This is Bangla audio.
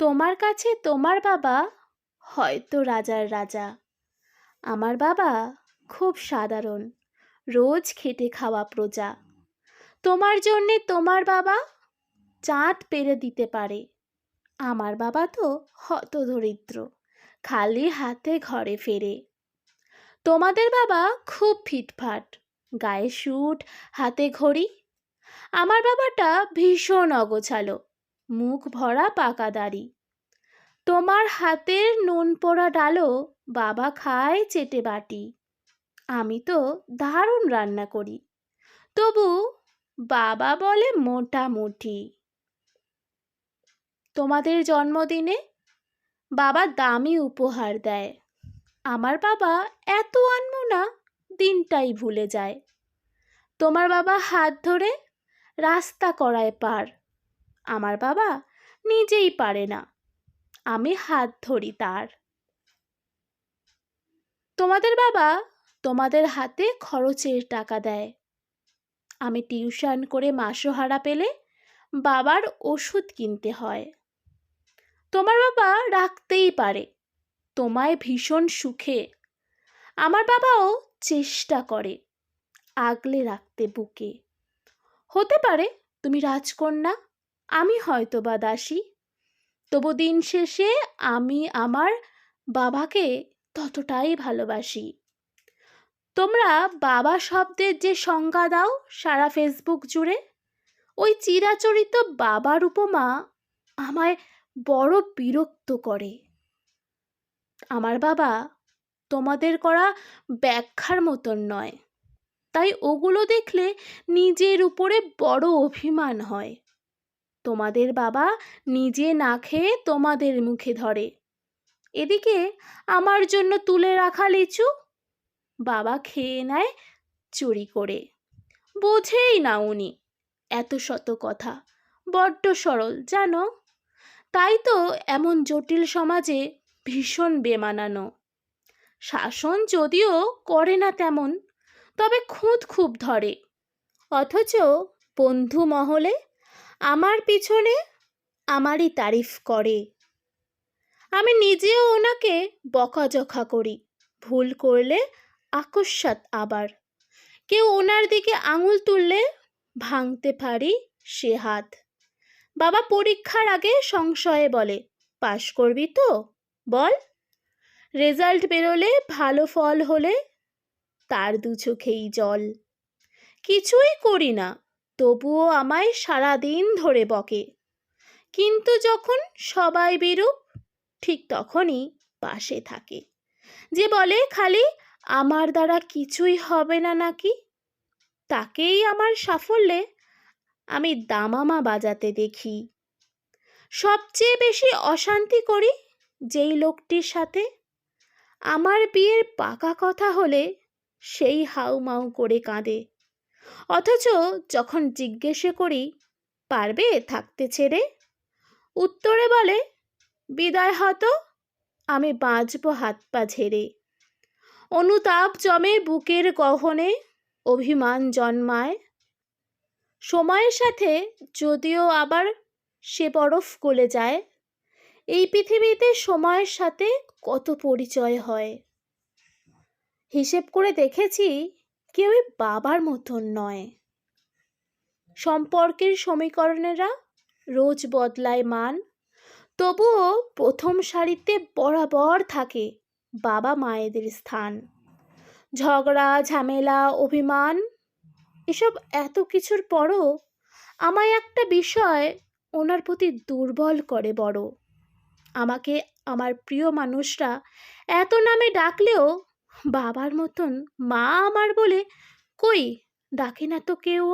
তোমার কাছে তোমার বাবা? হয়তো রাজার রাজা। আমার বাবা খুব সাধারণ, রোজ খেটে খাওয়া প্রজা। তোমার জন্যে তোমার বাবা চাঁদ পেরে দিতে পারে। আমার বাবা তো হত দরিদ্র খালি হাতে ঘরে ফেরে। তোমাদের বাবা খুব ফিটফাট, গায়ে স্যুট হাতে ঘড়ি। আমার বাবাটা ভীষণ অগোছালো। মুখ ভরা পাকা দাড়ি। তোমার হাতের নুন পোড়া ডালও বাবা খায় চেটে বাটি। আমি তো দারুণ রান্না করি। তবু বাবা বলে মোটামুটি তোমাদের জন্মদিনে বাবা দামি উপহার দেয়। আমার বাবা এত আনমো না, দিনটাই ভুলে যায়। তোমার বাবা হাত ধরে রাস্তা করায় পার। আমার বাবা নিজেই পারে না। আমি হাত ধরি তার। তোমাদের বাবা তোমাদের হাতে খরচের টাকা দেয়। আমি টিউশন করে মাসোহারা পেলে বাবার ওষুধ কিনতে হয়। তোমার বাবা রাখতেই পারে, তোমায় ভীষণ সুখে। আমার বাবাও চেষ্টা করে আগলে রাখতে বুকে। হতে পারে তুমি রাজকন্যা আমি হয়তো বা দাসী। তবু দিন শেষে আমি আমার বাবাকে ততটাই ভালোবাসি। তোমরা বাবা শব্দের যে সংজ্ঞা দাও সারা ফেসবুক জুড়ে, ওই চিরাচরিত বাবার উপমা আমায় বড় বিরক্ত করে। আমার বাবা তোমাদের করা ব্যাখ্যার মতন নয়, তাই ওগুলো দেখলে নিজের উপরে বড় অভিমান হয়। তোমাদের বাবা নিজে না খেয়ে তোমাদের মুখে ধরে। এদিকে আমার জন্য তুলে রাখা লিচু বাবা খেয়ে নেয় চুরি করে। বোঝেই না উনি এত শত কথা, বড্ড সরল, জানো? তাই তো এমন জটিল সমাজে ভীষণ বেমানানো। শাসন যদিও করে না তেমন, তবে খুঁত খুব ধরে। অথচ বন্ধু মহলে আমার পিছনে আমারই তারিফ করে। আমি নিজেও ওনাকে বকাঝকা করি। ভুল করলে আকস্মাত আবার। কেউ ওনার দিকে আঙুল তুললে ভাঙতে পারি সে হাত। বাবা পরীক্ষার আগে সংশয়ে বলে, পাশ করবি তো? বল। রেজাল্ট বেরোলে ভালো ফল হলে তার দু চোখেই জল। কিছুই করি না। তবুও আমায় সারাদিন ধরে বকে। কিন্তু যখন সবাই বেরুপ ঠিক তখনই পাশে থাকে। যে বলে, খালি আমার দ্বারা কিছুই হবে না নাকি? তাকেই আমার সাফল্যে আমি দামামা বাজাতে দেখি। সবচেয়ে বেশি অশান্তি করি যেই লোকটির সাথে। আমার বিয়ের পাকা কথা হলে সেই হাউমাউ করে কাঁদে। অথচ যখন জিজ্ঞেসে করি, পারবে থাকতে ছেড়ে? উত্তরে বলে, বিদায় হতো, আমি বাঁচব হাত পা ঝেড়ে। অনুতাপ জমে বুকের গহনে, অভিমান জন্মায়। সময়ের সাথে যদিও আবার সে বরফ গলে যায়, এই পৃথিবীতে সময়ের সাথে কত পরিচয় হয়? হিসেব করে দেখেছি কেউই বাবার মতন নয়। সম্পর্কের সমীকরণেরা রোজ বদলায় মান, তবুও প্রথম সারিতে বরাবর থাকে বাবা মায়েদের স্থান। ঝগড়া, ঝামেলা, অভিমান, এসব এত কিছুর পরও আমায় একটা বিষয় ওনার প্রতি দুর্বল করে বড়। আমাকে আমার প্রিয় মানুষরা এত নামে ডাকলেও বাবার মতন মা আমার বলে কই ডাকে না তো কেউ